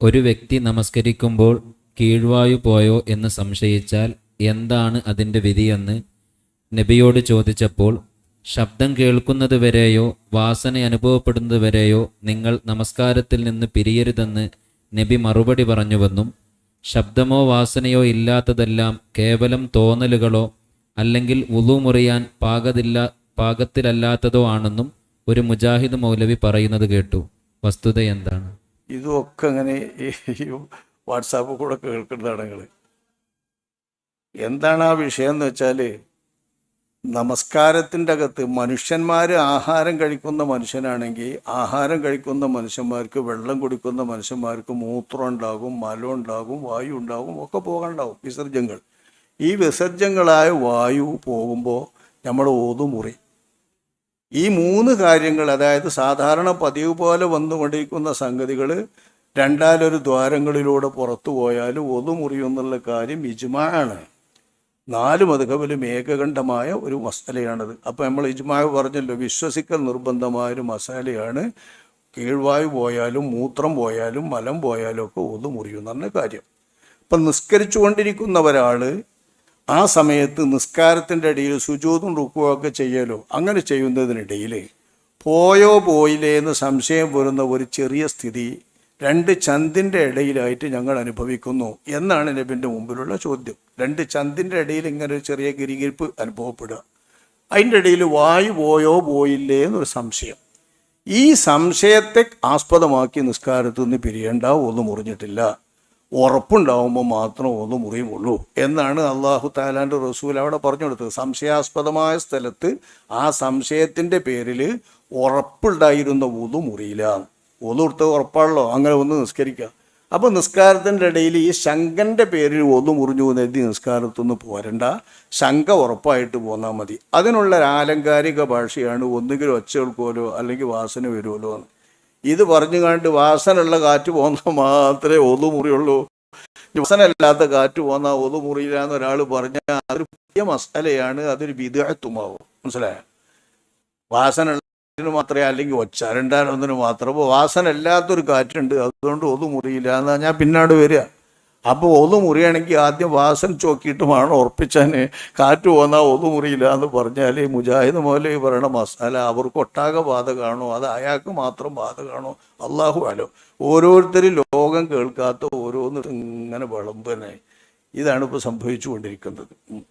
ഒരു വ്യക്തി നമസ്കരിക്കുമ്പോൾ കീഴ്വായു പോയോ എന്ന് സംശയിച്ചാൽ എന്താണ് അതിന്റെ വിധിയെന്ന് നബിയോട് ചോദിച്ചപ്പോൾ ശബ്ദം കേൾക്കുന്നതുവരെയോ വാസന അനുഭവപ്പെടുന്നതുവരെയോ നിങ്ങൾ നമസ്കാരത്തിൽ നിന്ന് പിരിയരുതെന്ന് നബി മറുപടി പറഞ്ഞുവെന്നും ശബ്ദമോ വാസനയോ ഇല്ലാത്തതെല്ലാം കേവലം തോന്നലുകളോ അല്ലെങ്കിൽ ഉളു മുറിയാൻ പാകതില്ല പാകത്തിലല്ലാത്തതോ ആണെന്നും ഒരു മുജാഹിദ് മൗലവി പറയുന്നത് കേട്ടു. വസ്തുത എന്താണ്? ഇതുമൊക്കെ അങ്ങനെ ഈ വാട്സാപ്പ് കൂടെ കേൾക്കുന്നതാണ് നിങ്ങൾ എന്താണ് ആ വിഷയം എന്ന് വെച്ചാൽ നമസ്കാരത്തിന്റെ അകത്ത് മനുഷ്യന്മാർ ആഹാരം കഴിക്കുന്ന മനുഷ്യനാണെങ്കിൽ ആഹാരം കഴിക്കുന്ന മനുഷ്യന്മാർക്ക് വെള്ളം കുടിക്കുന്ന മനുഷ്യന്മാർക്ക് മൂത്രം ഉണ്ടാകും മലം ഉണ്ടാകും വായു ഉണ്ടാകും ഒക്കെ പോകാനുണ്ടാകും വിസർജ്യങ്ങൾ. ഈ വിസർജ്യങ്ങളായ വായു പോകുമ്പോൾ നമ്മുടെ ഓതുമുറി. ഈ മൂന്ന് കാര്യങ്ങൾ അതായത് സാധാരണ പതിവ് പോലെ വന്നുകൊണ്ടിരിക്കുന്ന സംഗതികൾ രണ്ടാലൊരു ദ്വാരങ്ങളിലൂടെ പുറത്തു പോയാൽ ഒതു എന്നുള്ള കാര്യം ഇജ്മാണ് നാല് മധുഖവിലും ഏകകണ്ഠമായ ഒരു മസാലയാണത് അപ്പം നമ്മൾ ഇജ്മാ പറഞ്ഞല്ലോ വിശ്വസിക്കൽ നിർബന്ധമായ ഒരു മസാലയാണ്. കീഴ്വായു പോയാലും മൂത്രം പോയാലും മലം പോയാലും ഒക്കെ ഒതു മുറിയും കാര്യം. ഇപ്പം നിസ്കരിച്ചു കൊണ്ടിരിക്കുന്ന ഒരാൾ ആ സമയത്ത് നിസ്കാരത്തിന്റെ ഇടയിൽ സുജൂതും റുക്കുമൊക്കെ ചെയ്യലോ? അങ്ങനെ ചെയ്യുന്നതിനിടയിൽ പോയോ പോയില്ലേ എന്ന് സംശയം വരുന്ന ഒരു ചെറിയ സ്ഥിതി രണ്ട് ചന്തിന്റെ ഇടയിലായിട്ട് ഞങ്ങൾ അനുഭവിക്കുന്നു എന്നാണ് നബിന്റെ മുമ്പിലുള്ള ചോദ്യം. രണ്ട് ചന്തിന്റെ ഇടയിൽ ഇങ്ങനെ ഒരു ചെറിയ ഗിരികിരിപ്പ് അനുഭവപ്പെടുക. അതിന്റെ ഇടയിൽ വായു പോയോ പോയില്ലേ എന്നൊരു സംശയം. ഈ സംശയത്തെ ആസ്പദമാക്കി നിസ്കാരത്തു നിന്ന് പിരിയേണ്ട ഒന്നും മുറിഞ്ഞിട്ടില്ല. ഉറപ്പുണ്ടാവുമ്പോൾ മാത്രം ഒന്ന് മുറിയുമുള്ളൂ എന്നാണ് അള്ളാഹു താലാന്റെ റസൂൽ അവിടെ പറഞ്ഞു കൊടുത്തത്. സംശയാസ്പദമായ സ്ഥലത്ത് ആ സംശയത്തിന്റെ പേരിൽ ഉറപ്പുണ്ടായിരുന്ന ഒതു മുറിയില്ല. ഒതു കൊടുത്ത ഉറപ്പാണല്ലോ. അങ്ങനെ ഒന്ന് നിസ്കരിക്കുക അപ്പോൾ നിസ്കാരത്തിന്റെ ഇടയിൽ ഈ ശങ്കന്റെ പേരിൽ ഒന്നു മുറിഞ്ഞു എന്ന് എഴുതി നിസ്കാരത്തൊന്ന് പോരണ്ട. ശങ്ക ഉറപ്പായിട്ട് പോന്നാൽ മതി. അതിനുള്ള ആലങ്കാരിക ഭാഷയാണ് ഒന്നുകിൽ ഒച്ച കേൾക്കുമല്ലോ അല്ലെങ്കിൽ വാസന വരുമല്ലോ എന്ന്. ഇത് പറഞ്ഞു കണ്ട് വാസനുള്ള കാറ്റ് പോന്നാൽ മാത്രമേ ഒതു മുറിയുള്ളൂ വാസന അല്ലാത്ത കാറ്റ് പോന്നാൽ ഒതു മുറിയില്ല എന്ന് ഒരാൾ പറഞ്ഞാൽ അതൊരു പുതിയ മസാലയാണ് അതൊരു വിദഗ്ധത്വമാവും മനസ്സിലായോ? വാസന ഉള്ളതിന് മാത്രമേ അല്ലെങ്കിൽ ഒച്ച മാത്രമേ മാത്രം. അപ്പോൾ വാസന അല്ലാത്തൊരു കാറ്റുണ്ട് അതുകൊണ്ട് ഒതു മുറിയില്ല എന്നാ ഞാൻ പിന്നാട് വരിക. അപ്പോൾ ഒതു മുറിയാണെങ്കിൽ ആദ്യം വാസൽ ചോക്കിയിട്ട് വേണം ഉറപ്പിച്ചാൽ കാറ്റ് പോന്നാൽ ഒതു മുറിയില്ല എന്ന് പറഞ്ഞാൽ മുജാഹിദ് മോലെ പറയണ മസാല അവർക്ക് ഒട്ടാകെ ബാധകമാണോ അത് അയാൾക്ക് മാത്രം ബാധകമാണോ അള്ളാഹു അലോ. ഓരോരുത്തരും ലോകം കേൾക്കാത്ത ഓരോന്ന് ഇങ്ങനെ വിളമ്പനെ ഇതാണ് ഇപ്പോൾ സംഭവിച്ചു കൊണ്ടിരിക്കുന്നത് ഉം.